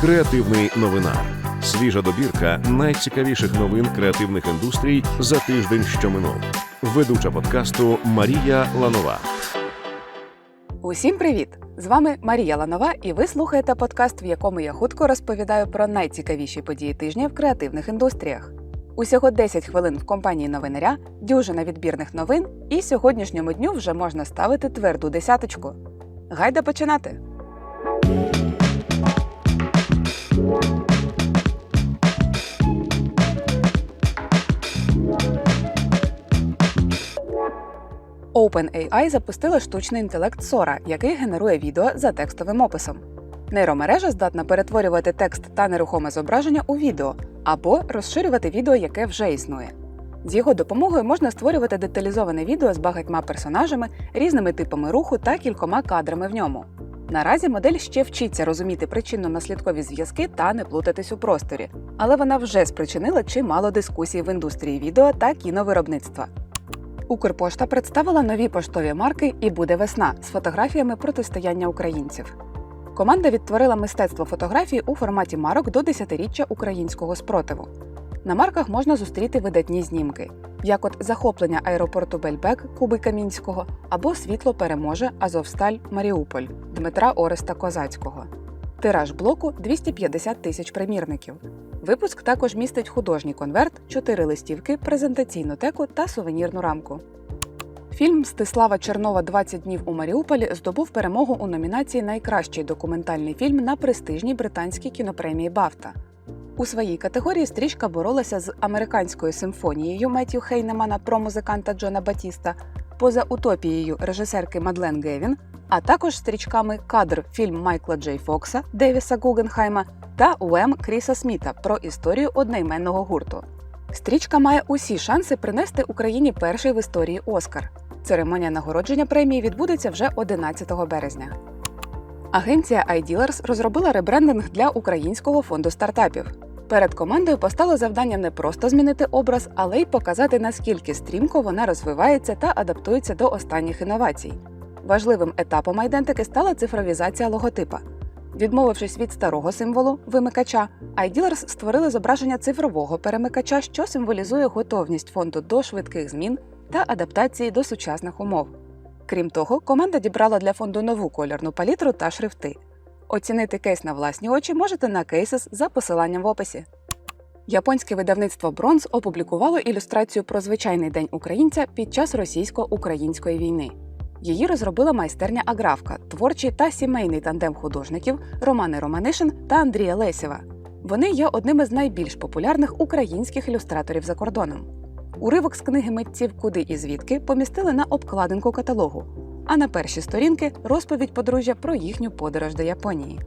Креативний новинар. Свіжа добірка найцікавіших новин креативних індустрій за тиждень, що минув. Ведуча подкасту Марія Ланова. Усім привіт! З вами Марія Ланова, і ви слухаєте подкаст, в якому я хутко розповідаю про найцікавіші події тижня в креативних індустріях. Усього 10 хвилин в компанії новинаря, дюжина відбірних новин, і сьогоднішньому дню вже можна ставити тверду десяточку. Гайда починати! OpenAI запустила штучний інтелект Sora, який генерує відео за текстовим описом. Нейромережа здатна перетворювати текст та нерухоме зображення у відео або розширювати відео, яке вже існує. З його допомогою можна створювати деталізоване відео з багатьма персонажами, різними типами руху та кількома кадрами в ньому. Наразі модель ще вчиться розуміти причинно-наслідкові зв'язки та не плутатись у просторі, але вона вже спричинила чимало дискусій в індустрії відео та кіновиробництва. Укрпошта представила нові поштові марки і буде весна з фотографіями протистояння українців. Команда відтворила мистецтво фотографії у форматі марок до 10-річчя українського спротиву. На марках можна зустріти видатні знімки, як от захоплення аеропорту Бельбек Куби Камінського або Світло переможе Азовсталь Маріуполь Дмитра Ореста Козацького. Тираж блоку 250 тисяч примірників. Випуск також містить художній конверт, чотири листівки, презентаційну теку та сувенірну рамку. Фільм Мстислава Чернова «20 днів у Маріуполі здобув перемогу у номінації Найкращий документальний фільм на престижній британській кінопремії Бафта. У своїй категорії стрічка боролася з американською симфонією Меттю Хейнемана про музиканта Джона Батіста, поза утопією режисерки Мадлен Гевін, а також стрічками Кадр фільм Майкла Джей Фокса Девіса Гугенхайма та Уем Кріса Сміта про історію одноіменного гурту. Стрічка має усі шанси принести Україні перший в історії Оскар. Церемонія нагородження премії відбудеться вже 11 березня. Агенція iDealers розробила ребрендинг для українського фонду стартапів. Перед командою постало завдання не просто змінити образ, але й показати, наскільки стрімко вона розвивається та адаптується до останніх інновацій. Важливим етапом айдентики стала цифровізація логотипа. Відмовившись від старого символу вимикача, iDealers створили зображення цифрового перемикача, що символізує готовність фонду до швидких змін та адаптації до сучасних умов. Крім того, команда дібрала для фонду нову кольорну палітру та шрифти. Оцінити кейс на власні очі можете на Cases за посиланням в описі. Японське видавництво Бронз опублікувало ілюстрацію про звичайний день українця під час російсько-української війни. Її розробила майстерня Аграфка, творчий та сімейний тандем художників Романи Романишин та Андрія Лесєва. Вони є одними з найбільш популярних українських ілюстраторів за кордоном. Уривок з книги митців Куди і звідки помістили на обкладинку каталогу, а на перші сторінки розповідь подружжя про їхню подорож до Японії.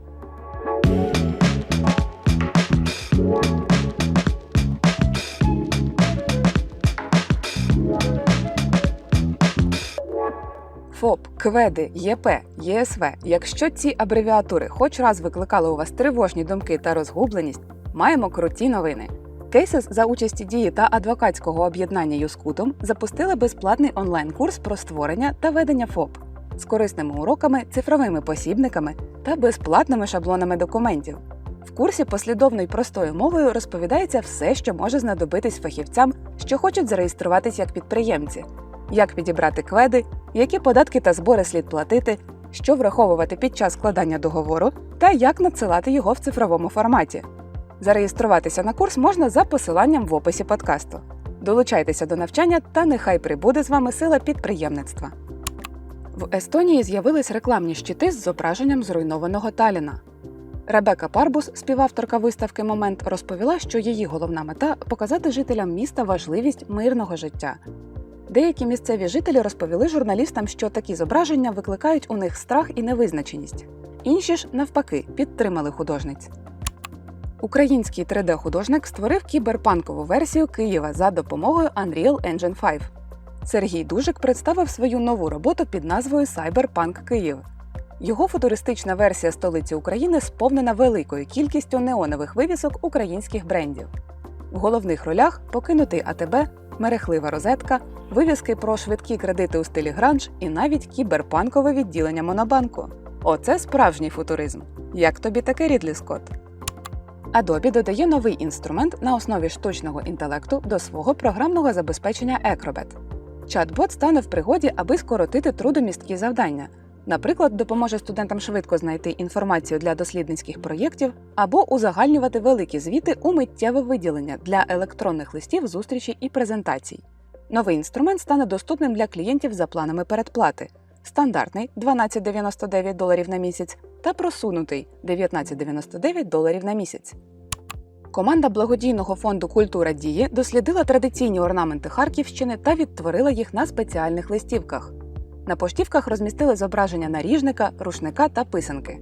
ФОП, КВЕДи, ЄП, ЄСВ. Якщо ці абревіатури хоч раз викликали у вас тривожні думки та розгубленість, маємо круті новини. Кейсес за участі дії та адвокатського об'єднання Юскутом запустили безплатний онлайн-курс про створення та ведення ФОП з корисними уроками, цифровими посібниками та безплатними шаблонами документів. В курсі послідовно й простою мовою розповідається все, що може знадобитись фахівцям, що хочуть зареєструватись як підприємці, як підібрати кведи, які податки та збори слід платити, що враховувати під час складання договору та як надсилати його в цифровому форматі. Зареєструватися на курс можна за посиланням в описі подкасту. Долучайтеся до навчання та нехай прибуде з вами сила підприємництва. В Естонії з'явились рекламні щити з зображенням зруйнованого Таліна. Ребека Парбус, співавторка виставки Момент, розповіла, що її головна мета показати жителям міста важливість мирного життя. Деякі місцеві жителі розповіли журналістам, що такі зображення викликають у них страх і невизначеність. Інші ж, навпаки, підтримали художниць. Український 3D-художник створив кіберпанкову версію Києва за допомогою Unreal Engine 5. Сергій Дужик представив свою нову роботу під назвою Cyberpunk Київ. Його футуристична версія столиці України сповнена великою кількістю неонових вивісок українських брендів. В головних ролях покинутий АТБ, мерехлива розетка, вивіски про швидкі кредити у стилі гранж і навіть кіберпанкове відділення Монобанку. Оце справжній футуризм. Як тобі таке, Рідлі Скотт? Adobe додає новий інструмент на основі штучного інтелекту до свого програмного забезпечення Acrobat. Чат-бот стане в пригоді, аби скоротити трудомісткі завдання. Наприклад, допоможе студентам швидко знайти інформацію для дослідницьких проєктів або узагальнювати великі звіти у миттєве виділення для електронних листів, зустрічей і презентацій. Новий інструмент стане доступним для клієнтів за планами передплати. Стандартний 12,99 доларів на місяць та просунутий 19,99 доларів на місяць. Команда благодійного фонду Культура дії дослідила традиційні орнаменти Харківщини та відтворила їх на спеціальних листівках. На поштівках розмістили зображення наріжника, рушника та писанки.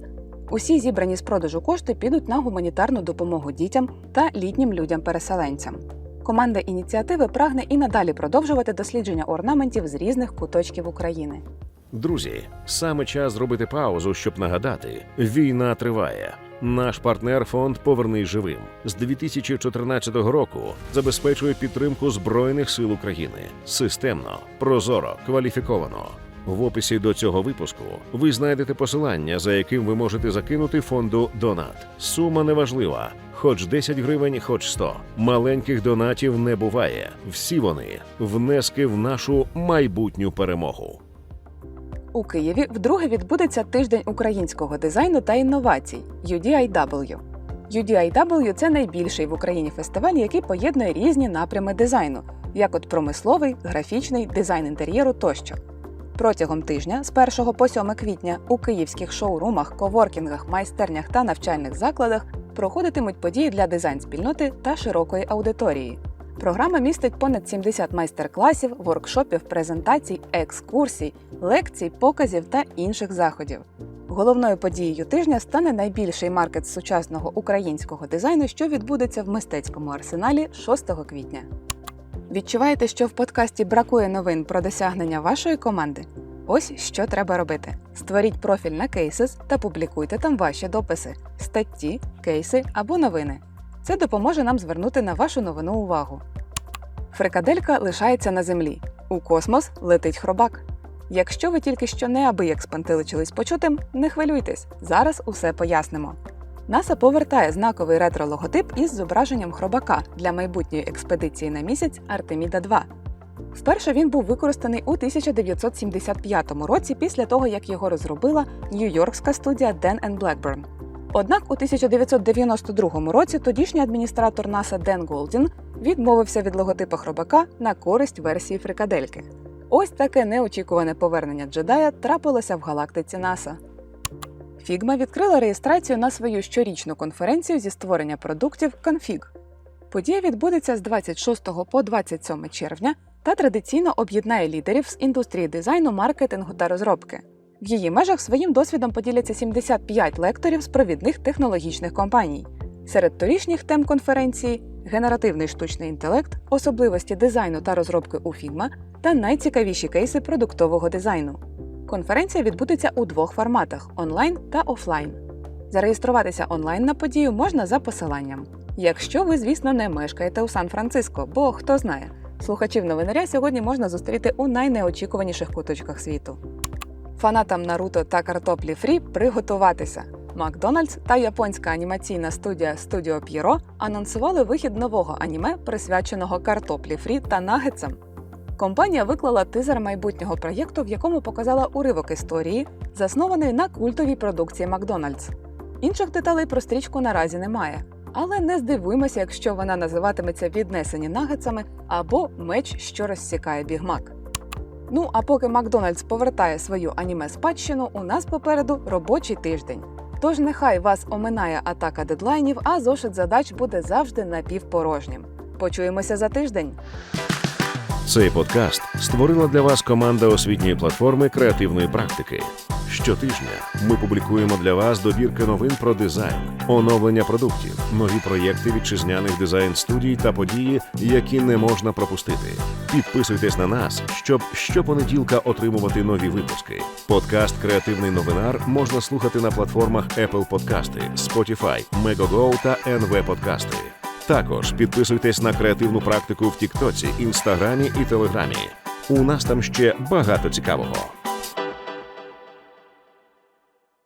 Усі зібрані з продажу кошти підуть на гуманітарну допомогу дітям та літнім людям-переселенцям. Команда ініціативи прагне і надалі продовжувати дослідження орнаментів з різних куточків України. Друзі, саме час зробити паузу, щоб нагадати: війна триває. Наш партнер фонд Повернись живим з 2014 року забезпечує підтримку Збройних сил України системно, прозоро, кваліфіковано. В описі до цього випуску ви знайдете посилання, за яким ви можете закинути фонду Донат. Сума неважлива, хоч 10 гривень, хоч 100. Маленьких донатів не буває. Всі вони внески в нашу майбутню перемогу. У Києві вдруге відбудеться тиждень українського дизайну та інновацій UDIW. UDIW – це найбільший в Україні фестиваль, який поєднує різні напрями дизайну, як от промисловий, графічний, дизайн інтер'єру тощо. Протягом тижня з 1 по 7 квітня у київських шоурумах, коворкінгах, майстернях та навчальних закладах проходитимуть події для дизайн-спільноти та широкої аудиторії. Програма містить понад 70 майстер-класів, воркшопів, презентацій, екскурсій, лекцій, показів та інших заходів. Головною подією тижня стане найбільший маркет сучасного українського дизайну, що відбудеться в мистецькому арсеналі 6 квітня. Відчуваєте, що в подкасті бракує новин про досягнення вашої команди? Ось що треба робити: створіть профіль на Cases та публікуйте там ваші дописи, статті, кейси або новини. Це допоможе нам звернути на вашу новину увагу. Фрикаделька лишається на землі. У космос летить хробак. Якщо ви тільки що неабияк спантеличились почутим, не хвилюйтесь, зараз усе пояснимо. НАСА повертає знаковий ретро-логотип із зображенням хробака для майбутньої експедиції на місяць Артеміда 2. Вперше він був використаний у 1975 році після того, як його розробила нью-йоркська студія Dan Blackburn. Однак у 1992 році тодішній адміністратор НАСА Ден Голдін відмовився від логотипа хробака на користь версії фрикадельки. Ось таке неочікуване повернення джедая трапилося в галактиці НАСА. Figma відкрила реєстрацію на свою щорічну конференцію зі створення продуктів Config. Подія відбудеться з 26 по 27 червня та традиційно об'єднає лідерів з індустрії дизайну, маркетингу та розробки. В її межах своїм досвідом поділяться 75 лекторів з провідних технологічних компаній. Серед торішніх тем конференції генеративний штучний інтелект, особливості дизайну та розробки у Figma та найцікавіші кейси продуктового дизайну. Конференція відбудеться у двох форматах онлайн та офлайн. Зареєструватися онлайн на подію можна за посиланням. Якщо ви, звісно, не мешкаєте у Сан-Франциско, бо хто знає, слухачів новинаря сьогодні можна зустріти у найнеочікуваніших куточках світу. Фанатам Наруто та картоплі Фрі приготуватися. Макдональдс та японська анімаційна студія Studio Pierrot анонсували вихід нового аніме, присвяченого картоплі Фрі та нагетсам. Компанія виклала тизер майбутнього проєкту, в якому показала уривок історії, заснований на культовій продукції Макдональдс. Інших деталей про стрічку наразі немає, але не здивуємося, якщо вона називатиметься віднесені нагетсами або меч, що розсікає бігмак. Ну а поки Макдональдс повертає свою аніме спадщину, у нас попереду робочий тиждень. Тож нехай вас оминає атака дедлайнів, а зошит задач буде завжди напівпорожнім. Почуємося за тиждень. Цей подкаст створила для вас команда освітньої платформи креативної практики. Щотижня ми публікуємо для вас добірки новин про дизайн, оновлення продуктів, нові проєкти вітчизняних дизайн студій та події, які не можна пропустити. Підписуйтесь на нас, щоб щопонеділка отримувати нові випуски. Подкаст Креативний новинар можна слухати на платформах Apple Подкасти, Spotify, Megogo та NV Подкасти. Також підписуйтесь на креативну практику в Тіктоці, Інстаграмі і Телеграмі. У нас там ще багато цікавого.